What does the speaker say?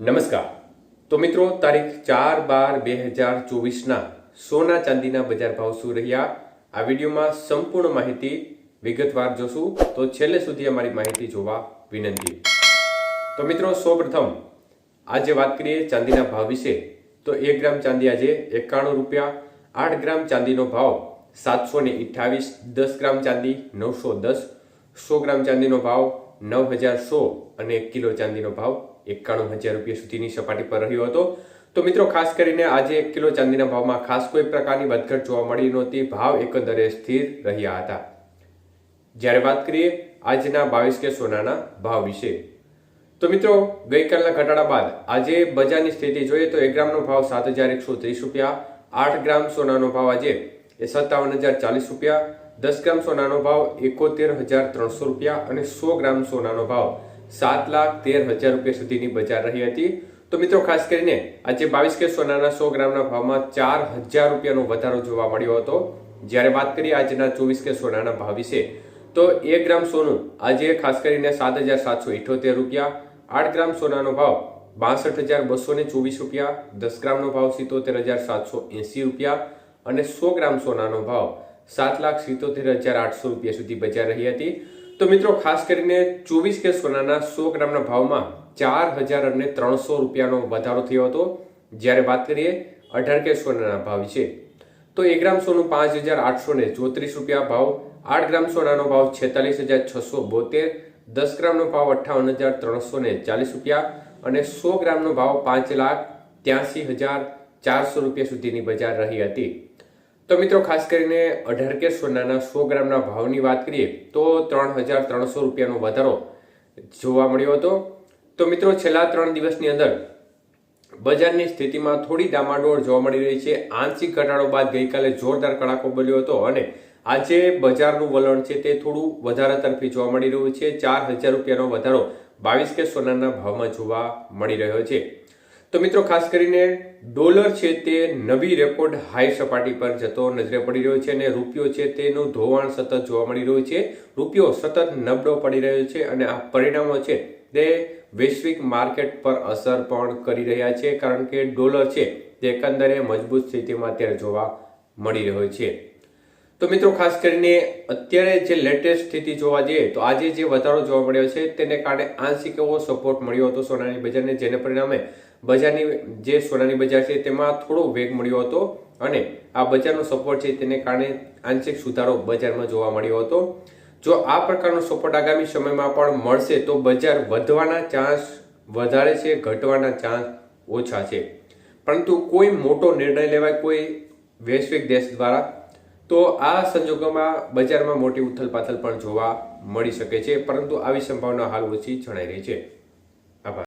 નમસ્કાર. તો મિત્રો, તારીખ ચાર બાર બે હજાર ચોવીસના સોના ચાંદીના બજાર ભાવ શું રહ્યા? આ વિડીયોમાં સંપૂર્ણ માહિતી વિગતવાર જોશું. તો છેલ્લે સુધી અમારી માહિતી જોવા વિનંતી. તો મિત્રો, સૌપ્રથમ આજે વાત કરીએ ચાંદીના ભાવ વિશે. તો એક ગ્રામ ચાંદી આજે એકાણું રૂપિયા, આઠ ગ્રામ ચાંદીનો ભાવ સાતસો ને અઠ્ઠાવીસ, દસ ગ્રામ ચાંદી નવસો દસ, સો ગ્રામ ચાંદીનો ભાવ નવ હજાર સો અને એક કિલો ચાંદીનો ભાવ એકાણું હજાર રૂપિયા સુધીની સપાટી પર રહ્યો હતો. તો મિત્રો, ખાસ કરીને આજે એક કિલો ચાંદીના ભાવમાં ખાસ કોઈ પ્રકારની વધઘટ જોવા મળી નહોતી. ભાવ એકંદરે સ્થિર રહ્યા હતા. જ્યારે વાત કરીએ આજના બાવીસ કે સોનાના ભાવ વિશે, તો મિત્રો, ગઈકાલના ઘટાડા બાદ આજે બજારની સ્થિતિ જોઈએ તો એક ગ્રામનો ભાવ સાત હજાર એકસો ત્રીસ રૂપિયા, આઠ ગ્રામ સોનાનો ભાવ આજે એ સત્તાવન હજાર ચાલીસ રૂપિયા, દસ ગ્રામ સોનાનો ભાવ એકોતેર હજાર ત્રણસો રૂપિયા અને સો ગ્રામ સોનાનો ભાવ સાત લાખ તેર હજાર રૂપિયા સુધીની બજાર રહી હતી. તો મિત્રો, ખાસ કરીને આજે બાવીસ કે સોનાના સો ગ્રામના ભાવમાં ચાર હજાર રૂપિયાનો વધારો જોવા મળ્યો હતો. જ્યારે વાત કરીએ આજના ચોવીસ કે સોનાના ભાવ વિશે, તો એક ગ્રામ સોનું આજે ખાસ કરીને સાત હજાર સાતસો ઇઠોતેર રૂપિયા, આઠ ગ્રામ સોનાનો ભાવ બાસઠ હજાર બસો ને ચોવીસ રૂપિયા, દસ ગ્રામનો ભાવ સિત્તોતેર હજાર સાતસો એંસી રૂપિયા અને સો ગ્રામ સોનાનો ભાવ સાત લાખ સિત્તોતેર હજાર આઠસો રૂપિયા સુધી બજાર રહી હતી. તો મિત્રો, ખાસ કરીને ચોવીસ કે સોનાના સો ગ્રામના ભાવમાં ચાર હજાર અને ત્રણસો રૂપિયાનો વધારો થયો હતો. જ્યારે વાત કરીએ, અઢાર કે સોનાના ભાવ છે તો એક ગ્રામ સોનું પાંચ હજાર આઠસો ને ચોત્રીસ રૂપિયા ભાવ, આઠ ગ્રામ સોનાનો ભાવ છેતાલીસ હજાર છસો બોતેર, દસ ગ્રામનો ભાવ અઠ્ઠાવન હજાર ત્રણસો ને ચાલીસ રૂપિયા અને સો ગ્રામનો ભાવ પાંચ લાખ ત્યાંસી હજાર ચારસો રૂપિયા સુધીની બજાર રહી હતી. તો મિત્રો, ખાસ કરીને અઢાર કે સોનાના સો ગ્રામના ભાવની વાત કરીએ, તો ત્રણ હજાર ત્રણસો રૂપિયાનો વધારો જોવા મળ્યો હતો. તો મિત્રો, છેલ્લા ત્રણ દિવસની અંદર બજારની સ્થિતિમાં થોડી ડામાડોળ જોવા મળી રહી છે. આંશિક ઘટાડો બાદ ગઈકાલે જોરદાર કડાકો બોલ્યો હતો અને આજે બજારનું વલણ છે તે થોડું વધારા તરફી જોવા મળી રહ્યું છે. ચાર હજાર રૂપિયાનો વધારો બાવીસ કે સોનાના ભાવમાં જોવા મળી રહ્યો છે. તો મિત્રો, ખાસ કરીને ડોલર છે તે નવી રેકોર્ડ હાઈ સપાટી પર જતો નજરે પડી રહ્યો છે અને રૂપિયો છે તેનું ધોવાણ સતત જોવા મળી રહ્યું છે. રૂપિયો સતત નબળો પડી રહ્યો છે અને આ પરિણામો છે તે વૈશ્વિક માર્કેટ પર અસર પણ કરી રહ્યા છે, કારણ કે ડોલર છે તે એકંદરે મજબૂત સ્થિતિમાં અત્યારે જોવા મળી રહ્યો છે. તો મિત્રો, ખાસ કરીને અત્યારે જે લેટેસ્ટ સ્થિતિ જોવા જઈએ, તો આજે જે વધારો જોવા મળ્યો છે, તેને કારણે આંશિક એવો સપોર્ટ મળ્યો હતો સોનાની બજારને, જેને પરિણામે બજારની જે સોનાની બજાર છે, તેમાં થોડો વેગ મળ્યો હતો અને આ બજારનો સપોર્ટ છે, તેને કારણે આંશિક સુધારો બજારમાં જોવા મળ્યો હતો. જો આ પ્રકારનો સપોર્ટ આગામી સમયમાં પણ મળશે, તો બજાર વધવાના ચાન્સ વધારે છે, ઘટવાના ચાન્સ ઓછા છે. પરંતુ કોઈ મોટો નિર્ણય લેવાય કોઈ વૈશ્વિક દેશ દ્વારા તો આ સંજોગોમાં બજારમાં મોટી ઉથલપાથલ પણ જોવા મળી શકે છે, પરંતુ આવી સંભાવના હાલ ઓછી જણાઈ રહી છે.